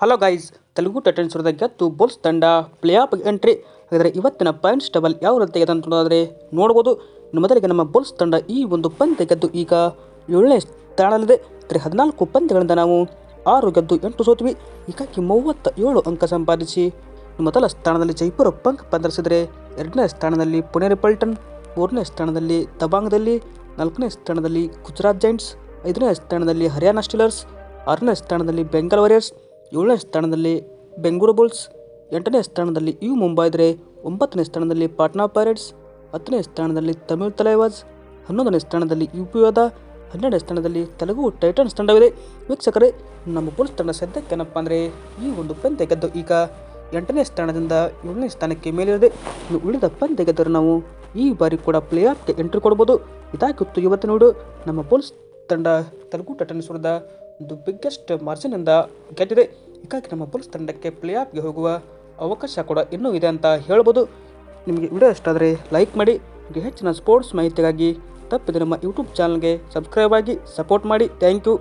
Hello guys Telugu Titans ವಿರುದ್ಧ ಗೆದ್ದು Bulls ತಂಡ ಪ್ಲೇ ಆಫ್ ಎಂಟ್ರಿ ಹಾಗಾದರೆ ಇವತ್ತಿನ ಪಾಯಿಂಟ್ಸ್ ಟೇಬಲ್ ಯಾವ ರೀತಿ ಇದೆ ಅಂತ ನೋಡ್ಬೋದು. ಮೊದಲಿಗೆ ನಮ್ಮ ಬುಲ್ಸ್ ತಂಡ ಈ ಒಂದು ಪಂದ್ಯ ಗೆದ್ದು ಈಗ ಏಳನೇ ಸ್ಥಾನದಲ್ಲಿದೆ. ಅಂದರೆ ಹದಿನಾಲ್ಕು ಪಂದ್ಯಗಳಿಂದ ನಾವು ಆರು ಗೆದ್ದು ಎಂಟು ಸೋತ್ವಿ. ಹೀಗಾಗಿ ಮೂವತ್ತ ಏಳು ಅಂಕ ಸಂಪಾದಿಸಿ ಮೊದಲ ಸ್ಥಾನದಲ್ಲಿ ಜೈಪುರ ಪಂಕ್ ಪಂದರಿಸಿದರೆ ಎರಡನೇ ಸ್ಥಾನದಲ್ಲಿ ಪುಣೆ ರಿಪಲ್ಟನ್ ಮೂರನೇ ಸ್ಥಾನದಲ್ಲಿ ದಬಾಂಗ್ದಲ್ಲಿ ನಾಲ್ಕನೇ ಸ್ಥಾನದಲ್ಲಿ ಗುಜರಾತ್ ಜೈಂಟ್ಸ್ ಐದನೇ ಸ್ಥಾನದಲ್ಲಿ ಹರಿಯಾಣ ಸ್ಟೀಲರ್ಸ್ ಆರನೇ ಸ್ಥಾನದಲ್ಲಿ ಬೆಂಗಾಲ್ ವಾರಿಯರ್ಸ್ ಏಳನೇ ಸ್ಥಾನದಲ್ಲಿ ಬೆಂಗಳೂರು ಬುಲ್ಸ್, ಎಂಟನೇ ಸ್ಥಾನದಲ್ಲಿ ಯು ಮುಂಬೈ ಇದ್ದರೆ ಒಂಬತ್ತನೇ ಸ್ಥಾನದಲ್ಲಿ ಪಾಟ್ನಾ ಪೈರೇಟ್ಸ್, ಹತ್ತನೇ ಸ್ಥಾನದಲ್ಲಿ ತಮಿಳ್ ತಲೈವಾಜ್, ಹನ್ನೊಂದನೇ ಸ್ಥಾನದಲ್ಲಿ ಯು ಪಿ ಯೋಧ, ಹನ್ನೆರಡನೇ ಸ್ಥಾನದಲ್ಲಿ ತೆಲುಗು ಟೈಟನ್ಸ್ ತಂಡವಿದೆ. ವೀಕ್ಷಕರೇ, ನಮ್ಮ ಬುಲ್ಸ್ ತಂಡ ಸದ್ಯಕ್ಕೇನಪ್ಪ ಅಂದರೆ ಈ ಒಂದು ಪಂದ್ಯ ಗೆದ್ದು ಈಗ ಎಂಟನೇ ಸ್ಥಾನದಿಂದ ಏಳನೇ ಸ್ಥಾನಕ್ಕೆ ಮೇಲಿರದೆ. ಇನ್ನು ಉಳಿದ ಪಂದ್ಯ ಗೆದ್ದರೆ ನಾವು ಈ ಬಾರಿ ಕೂಡ ಪ್ಲೇ ಆಫ್ಗೆ ಎಂಟ್ರಿ ಕೊಡ್ಬೋದು. ಇದಾಗಿತ್ತು ಇವತ್ತು ನೋಡು, ನಮ್ಮ ಬುಲ್ಸ್ ತಂಡ ತೆಲುಗು ಟೈಟನ್ಸ್ ವಿರುದ್ಧ ಒಂದು ಬಿಗ್ಗೆಸ್ಟ್ ಮಾರ್ಜಿನಿಂದ ಗೆದ್ದಿದೆ. ಹೀಗಾಗಿ ನಮ್ಮ ಬುಲ್ಸ್ ತಂಡಕ್ಕೆ ಪ್ಲೇ ಆಫ್ಗೆ ಹೋಗುವ ಅವಕಾಶ ಕೂಡ ಇನ್ನೂ ಇದೆ ಅಂತ ಹೇಳ್ಬೋದು. ನಿಮಗೆ ವಿಡಿಯೋ ಇಷ್ಟ ಆದರೆ ಲೈಕ್ ಮಾಡಿ ಹಾಗೆ ಹೆಚ್ಚಿನ ಸ್ಪೋರ್ಟ್ಸ್ ಮಾಹಿತಿಗಾಗಿ ತಪ್ಪಿದ ನಮ್ಮ ಯೂಟ್ಯೂಬ್ ಚಾನಲ್ಗೆ ಸಬ್ಸ್ಕ್ರೈಬ್ ಆಗಿ ಸಪೋರ್ಟ್ ಮಾಡಿ. Thank you